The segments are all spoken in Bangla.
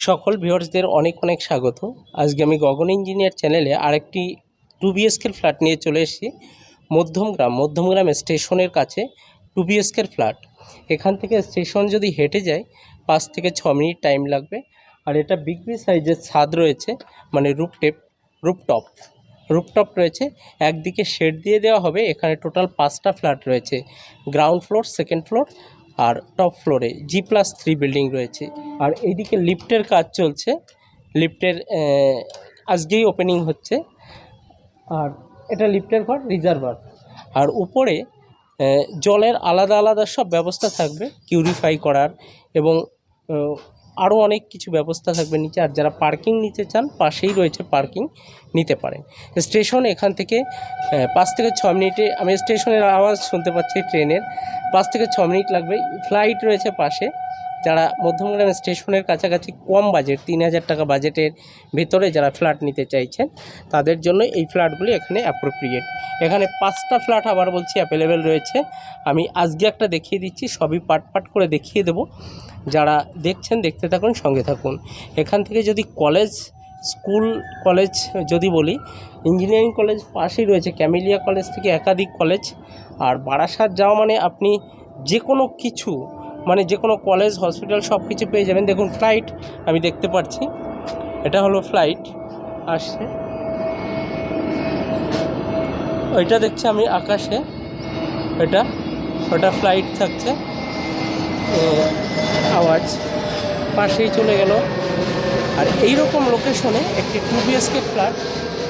সকল ভিউয়ার্সদের অনেক অনেক স্বাগত। আজকে আমি গগন ইঞ্জিনিয়ার চ্যানেলে আরেকটি টু বিএসকের ফ্ল্যাট নিয়ে চলে এসেছি। মধ্যমগ্রাম মধ্যমগ্রাম স্টেশনের কাছে টু বিএসকের ফ্ল্যাট। এখান থেকে স্টেশন যদি হেঁটে যায়, পাঁচ থেকে ছ মিনিট টাইম লাগবে। আর এটা বিগ বি সাইজের ছাদ রয়েছে মানে রুপটেপ রুপটপ রুপটপ রয়েছে, একদিকে শেড দিয়ে দেওয়া হবে, এখানে টোটাল পাঁচটা ফ্ল্যাট রয়েছে। গ্রাউন্ড ফ্লোর, সেকেন্ড ফ্লোর আর টপ ফ্লোরে জি প্লাস থ্রি বিল্ডিং রয়েছে। আর এইদিকে লিফটের কাজ চলছে। লিফটের আজকেই ওপেনিং হচ্ছে। আর এটা লিফটের ঘর রিজার্ভার আর উপরে জলের আলাদা আলাদা সব ব্যবস্থা থাকবে কিউরিফাই করার এবং আরও অনেক কিছু ব্যবস্থা থাকবে নিচে। আর যারা পার্কিং নিতে চান, পাশেই রয়েছে পার্কিং নিতে পারেন। স্টেশন এখান থেকে পাঁচ থেকে ছ মিনিটে, আমি স্টেশনের আওয়াজ শুনতে পাচ্ছি ট্রেনের। পাঁচ থেকে ছ মিনিট লাগবে। ফ্লাইট রয়েছে পাশে। যারা মধ্যমগ্রাম স্টেশনের কাছাকাছি কম বাজেট, তিন হাজার টাকা বাজেটের ভেতরে যারা ফ্ল্যাট নিতে চাইছেন, তাদের জন্য এই ফ্ল্যাটগুলি এখানে অ্যাপ্রোপ্রিয়েট এখানে পাঁচটা ফ্ল্যাট আবার বলছি অ্যাভেলেবেল রয়েছে। আমি আজকে একটা দেখিয়ে দিচ্ছি, সবই পাট পাট করে দেখিয়ে দেবো। যারা দেখছেন, দেখতে থাকুন, সঙ্গে থাকুন। এখান থেকে যদি কলেজ স্কুল কলেজ যদি বলি ইঞ্জিনিয়ারিং কলেজ পাশেই রয়েছে, ক্যামেলিয়া কলেজ থেকে একাধিক কলেজ আর বারাসাত যাওয়া মানে আপনি যে কোনো কিছু মানে যে কোনো কলেজ হসপিটাল সব কিছু পেয়ে যাবেন। দেখুন ফ্লাইট আমি দেখতে পাচ্ছি। এটা হলো ফ্লাইট আসছে। ওইটা দেখছি আমি আকাশে। এটা, ওটা ফ্লাইট থাকছে। আওয়াজ। পাশেই চলে গেল। আর এই রকম লোকেশনে একটি টু বিএসকে ফ্ল্যাট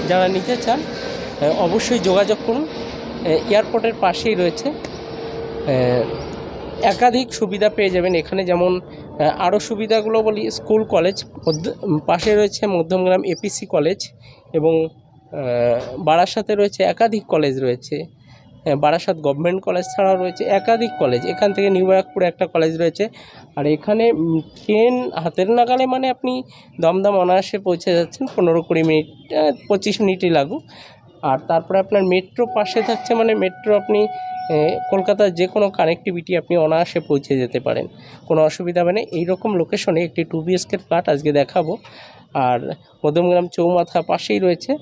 যারা নিতে চান অবশ্যই যোগাযোগ করুন। এয়ারপোর্টের পাশেই রয়েছে। একাধিক সুবিধা পেয়ে যাবেন। এখানে যেমন আরও সুবিধাগুলো বলি স্কুল কলেজ পাশে রয়েছে মধ্যমগ্রাম এপিসি কলেজ এবং বারাসাতে রয়েছে একাধিক কলেজ রয়েছে। আহ, বারাসাত গভর্নমেন্ট কলেজ ছাড়াও রয়েছে একাধিক কলেজ। এখান থেকে নিউ ব্যারাকপুরে একটা কলেজ রয়েছে। আর এখানে ট্রেন হাতের নাগালে মানে আপনি দমদম অনায়াসে পৌঁছে যাচ্ছেন। পনেরো কুড়ি মিনিট পঁচিশ মিনিটই লাগুক। আর তারপরে আপনার মেট্রো পাশে থাকছে মানে মেট্রো আপনি কলকাতার যে কোনো কানেক্টিভিটি আপনি অনায়াসে পৌঁছে যেতে পারেন। কোনো অসুবিধা হবে না। এইরকম লোকেশনে একটি টু বিএসকের ফ্ল্যাট আজকে দেখাবো। আর মধ্যমগ্রাম চৌমাথা পাশেই রয়েছে।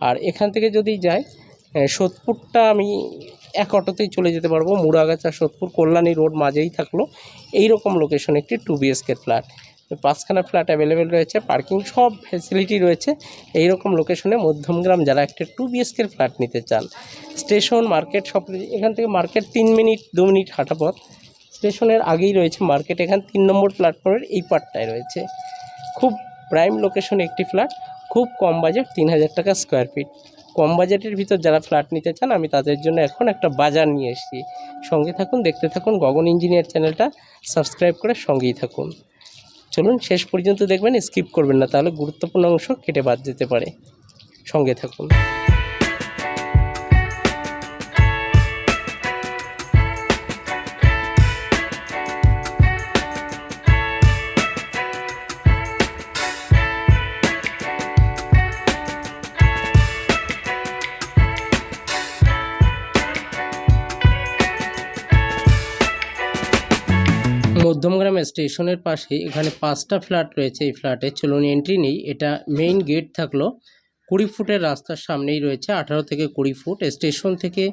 আর এখান থেকে যদি যাই সোদপুরটা আমি এক অটোতেই চলে যেতে পারব। মুড়াগাছা, সোদপুর, কল্যাণী রোড মাঝেই থাকল। এই রকম লোকেশন একটি টু বিএসকের ফ্ল্যাট পাঁচখানা ফ্ল্যাট অ্যাভেলেবেল রয়েছে পার্কিং সব ফ্যাসিলিটি রয়েছে। এই রকম লোকেশনে মধ্যমগ্রাম যারা একটা টু বিএসকের ফ্ল্যাট নিতে চান স্টেশন মার্কেট সব এখান থেকে মার্কেট তিন মিনিট, দু মিনিট হাঁটা পথ। স্টেশনের আগেই রয়েছে মার্কেট এখান তিন নম্বর প্ল্যাটফর্মের এই পার্টটায় রয়েছে। খুব প্রাইম লোকেশনে একটি ফ্ল্যাট খুব কম বাজেট তিন হাজার টাকা স্কোয়ার ফিট কম বাজেটের ভিতর যারা ফ্ল্যাট নিতে চান, আমি তাদের জন্য এখন একটা বাজার নিয়ে এসেছি। সঙ্গে থাকুন, দেখতে থাকুন, গগন ইঞ্জিনিয়ার চ্যানেলটা সাবস্ক্রাইব করে সঙ্গেই থাকুন। চলুন শেষ পর্যন্ত দেখবেন স্কিপ করবেন না, তাহলে গুরুত্বপূর্ণ অংশ কেটে বাদ যেতে পারে। সঙ্গে থাকুন। স্টেশনের পাশে এখানে পাঁচটা ফ্ল্যাট রয়েছে। এই ফ্ল্যাটে চলুন এন্ট্রি নেই। এটা মেইন গেট থাকল। কুড়ি ফুটের রাস্তার সামনেই রয়েছে আঠারো থেকে কুড়ি ফুট। স্টেশন থেকে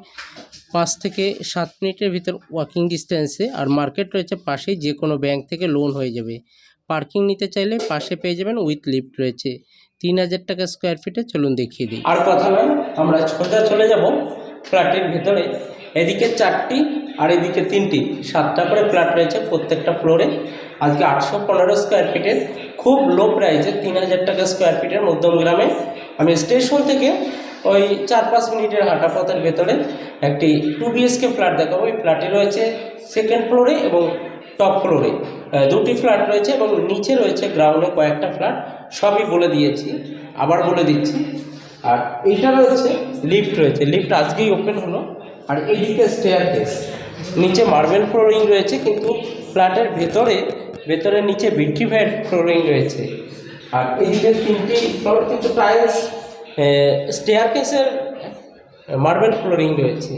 পাঁচ থেকে সাত মিনিটের ভিতর ওয়াকিং ডিস্টেন্সে আর মার্কেট রয়েছে পাশেই। যে কোনো ব্যাংক থেকে লোন হয়ে যাবে। পার্কিং নিতে চাইলে পাশে পেয়ে যাবেন উইথ লিফট রয়েছে। তিন হাজার টাকা স্কোয়ার ফিটে চলুন দেখিয়ে দিই। আর কথা নয়, আমরা সোজা চলে যাব। ফ্ল্যাটের ভেতরে। এদিকে চারটি আর এদিকে তিনটি, সাতটা করে ফ্ল্যাট রয়েছে প্রত্যেকটা ফ্লোরে আজকে আটশো পনেরো স্কোয়ার ফিটের খুব লো প্রাইসে তিন হাজার টাকা স্কোয়ার ফিটের মধ্যম গ্রামে। আমি স্টেশন থেকে ওই চার পাঁচ মিনিটের হাঁটা পথের ভেতরে একটি টু বিএসকে ফ্ল্যাট দেখাবো। এই ফ্ল্যাটে রয়েছে সেকেন্ড ফ্লোরে এবং টপ ফ্লোরে দুটি ফ্ল্যাট রয়েছে এবং নিচে রয়েছে গ্রাউন্ডে কয়েকটা ফ্ল্যাট সবই বলে দিয়েছি, আবার বলে দিচ্ছি। আর এইটা রয়েছে লিফট রয়েছে। লিফট আজকেই ওপেন হলো। আর এইদিকে স্টেয়ার কেস নিচে মার্বেল ফ্লোরিং রয়েছে, কিন্তু ফ্ল্যাটের ভেতরে ভেতরে নিচে ভিট্রিফাইড ফ্লোরিং রয়েছে। আর এইদিকে তিনটি ফ্লোর কিন্তু টাইলস স্টেয়ার কেসের মার্বেল ফ্লোরিং রয়েছে।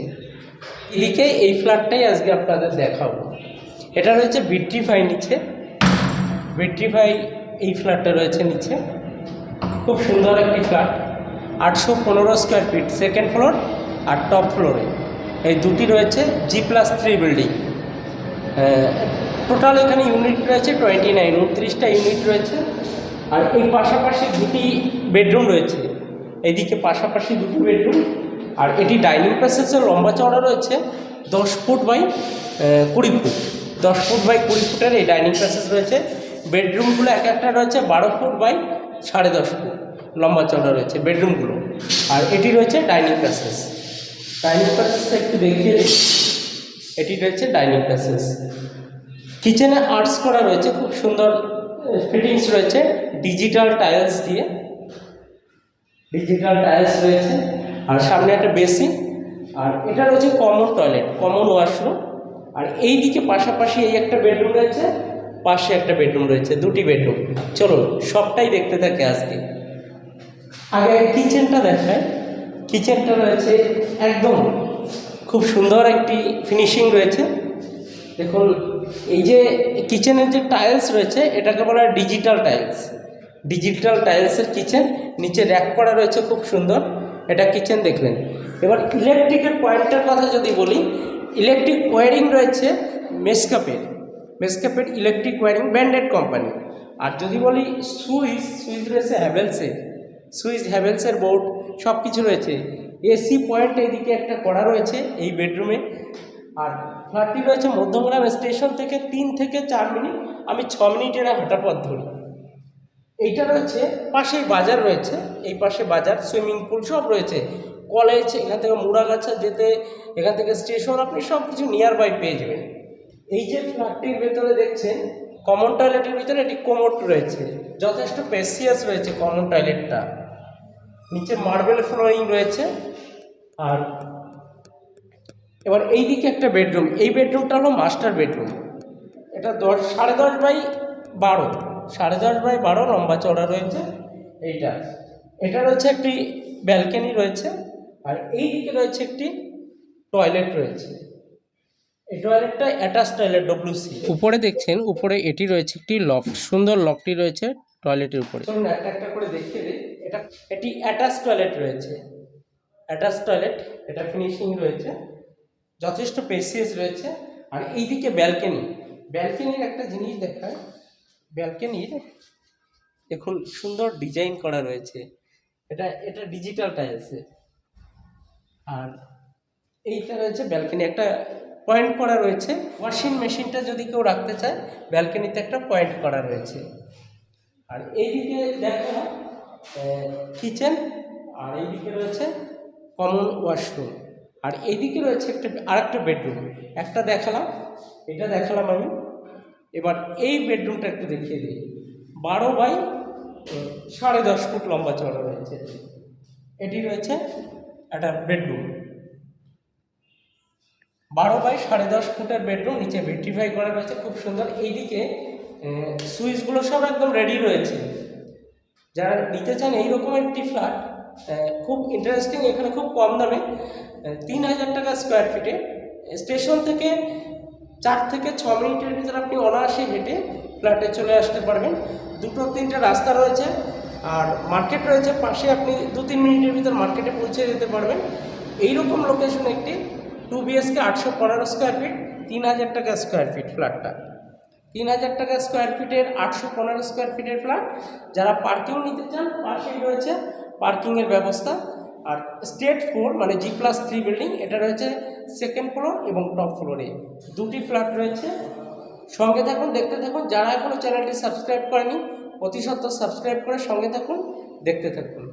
এদিকে এই ফ্ল্যাটটাই আজকে আপনাদের দেখাবো। এটা রয়েছে ভিট্রিফাই নিচে। ভিট্রিফাই এই ফ্ল্যাটটা রয়েছে নিচে। খুব সুন্দর একটি ফ্ল্যাট আটশো পনেরো স্কোয়ার ফিট সেকেন্ড ফ্লোর আর টপ ফ্লোরে এই দুটি রয়েছে G plus three building total এখানে ইউনিট রয়েছে টোয়েন্টি নাইন উনত্রিশটা ইউনিট রয়েছে। আর এই পাশাপাশি দুটি বেডরুম রয়েছে। এইদিকে পাশাপাশি দুটি বেডরুম আর এটি ডাইনিং প্যাসেজের লম্বা চওড়া রয়েছে, দশ ফুট বাই কুড়ি ফুট দশ ফুট বাই কুড়ি ফুটের এই ডাইনিং প্যাসেজ রয়েছে। বেডরুমগুলো এক একটা রয়েছে বারো ফুট বাই সাড়ে দশ ফুট লম্বা চওড়া রয়েছে বেডরুমগুলো আর এটি রয়েছে ডাইনিং প্যাসেজ ডাইনিং প্যাসেজটা একটু দেখিয়ে। এটি রয়েছে ডাইনিং প্যাসেজ কিচেনে আর্টস করা রয়েছে, খুব সুন্দর ফিটিংস রয়েছে ডিজিটাল টাইলস দিয়ে। ডিজিটাল টাইলস রয়েছে, আর সামনে একটা বেসিন আর এটা রয়েছে কমন টয়লেট কমন ওয়াশরুম আর এই দিকে পাশাপাশি এই একটা বেডরুম রয়েছে, পাশে একটা বেডরুম রয়েছে, দুটি বেডরুম চলো সবটাই দেখতে থাকে আজকে। আগে কিচেনটা দেখায় কিচেনটা রয়েছে একদম খুব সুন্দর একটি ফিনিশিং রয়েছে। দেখুন, এই যে কিচেনের যে টাইলস রয়েছে, এটাকে বলা হয় ডিজিটাল টাইলস ডিজিটাল টাইলসের কিচেন, নিচে র্যাক করা রয়েছে খুব সুন্দর। এটা কিচেন দেখলেন এবার ইলেকট্রিকের পয়েন্টের কথা যদি বলি ইলেকট্রিক ওয়ারিং রয়েছে মেসকাপের মেসকাপের ইলেকট্রিক ওয়ারিং ব্র্যান্ডেড কোম্পানি আর যদি বলি সুইচ সুইচ রয়েছে হ্যাভেলসের সুইচ হ্যাভেলসের বোর্ড সব কিছু রয়েছে। এসি পয়েন্ট এদিকে একটা করা রয়েছে এই বেডরুমে। আর ফ্ল্যাটটি রয়েছে মধ্যমগ্রাম স্টেশন থেকে তিন থেকে চার মিনিট। আমি ছ মিনিট মিনিটের হাঁটা পথ ধরি। এইটা রয়েছে পাশেই বাজার রয়েছে। এই পাশে বাজার, সুইমিং পুল সব রয়েছে। কলেজ, এখান থেকে মুড়াগাছা যেতে, এখান থেকে স্টেশন, আপনি সব কিছু নিয়ার বাই পেয়ে যাবেন। এই যে ফ্ল্যাটটির ভেতরে দেখছেন কমন টয়লেটের ভিতরে একটি কোমোট রয়েছে। যথেষ্ট পেসিয়াস রয়েছে কমন টয়লেটটা নিচে মার্বেল ফ্লোরিং রয়েছে। আর এবার এই দিকে একটা বেডরুম এই বেডরুমটা হলো মাস্টার বেডরুম এটা দশ, সাড়ে দশ বাই বারো। সাড়ে দশ বাই বারো লম্বা চওড়া রয়েছে। এইটা। এটা রয়েছে একটি ব্যালকনি রয়েছে। আর এই দিকে রয়েছে একটি টয়লেট রয়েছে। এই টয়লেটটা অ্যাটাচ টয়লেট ডব্লিউসি উপরে দেখছেন, উপরে এটি রয়েছে একটি লফট সুন্দর লফটটি রয়েছে টয়লেটের উপরে। একটা করে দেখিয়ে দিই। এটা, এটি অ্যাটাচ টয়লেট রয়েছে। অ্যাটাচ টয়লেট এটা ফিনিশিং রয়েছে। যথেষ্ট পেসিয়াস রয়েছে। আর এইদিকে ব্যালকনি ব্যালকনির একটা জিনিস দেখায়। ব্যালকনির দেখুন, সুন্দর ডিজাইন করা রয়েছে। এটা এটা ডিজিটাল টাইলসে আর এইটা রয়েছে ব্যালকনি একটা পয়েন্ট করা রয়েছে। ওয়াশিং মেশিনটা যদি কেউ রাখতে চায় ব্যালকনিতে একটা পয়েন্ট করা রয়েছে। আর এইদিকে দেখো কিচেন আর এইদিকে রয়েছে কমন ওয়াশরুম আর এইদিকে রয়েছে একটা, আরেকটা বেডরুম একটা দেখালাম, এটা দেখালাম আমি। এবার এই বেডরুমটা একটু দেখিয়ে দিই। বারো বাই সাড়ে দশ ফুট লম্বা চড়া রয়েছে। এটি রয়েছে একটা বেডরুম বারো বাই সাড়ে দশ ফুটের বেডরুম নিচে ভিট্রিফাই করা রয়েছে, খুব সুন্দর। এইদিকে সুইচগুলো সব একদম রেডি রয়েছে। যারা নিতে চান এইরকম একটি ফ্ল্যাট খুব ইন্টারেস্টিং এখানে খুব কম দামে তিন হাজার টাকা স্কোয়ার ফিটে স্টেশন থেকে চার থেকে ছ মিনিটের ভিতরে আপনি অনায়াসে হেঁটে ফ্ল্যাটে চলে আসতে পারবেন। দুটো তিনটে রাস্তা রয়েছে, আর মার্কেট রয়েছে, পাশে আপনি দু তিন মিনিটের ভিতর মার্কেটে পৌঁছে যেতে পারবেন। এইরকম লোকেশন একটি টু বিএসকে আটশো পনেরো স্কোয়ার ফিট তিন হাজার টাকা স্কোয়ার ফিট ফ্ল্যাটটা তিন হাজার টাকা স্কোয়ার ফিটের আটশো পনেরো স্কোয়ার ফিটের ফ্ল্যাট যারা পার্কিং নিতে চান, পাশেই রয়েছে পার্কিংয়ের ব্যবস্থা। আর স্টেট ফ্লোর মানে জি প্লাস থ্রি বিল্ডিং এটা রয়েছে সেকেন্ড ফ্লোর এবং টপ ফ্লোরে দুটি ফ্ল্যাট রয়েছে। সঙ্গে থাকুন, দেখতে থাকুন। যারা এখনও চ্যানেলটি সাবস্ক্রাইব করেনি, অতি সত্ত্বর সাবস্ক্রাইব করে সঙ্গে থাকুন, দেখতে থাকুন।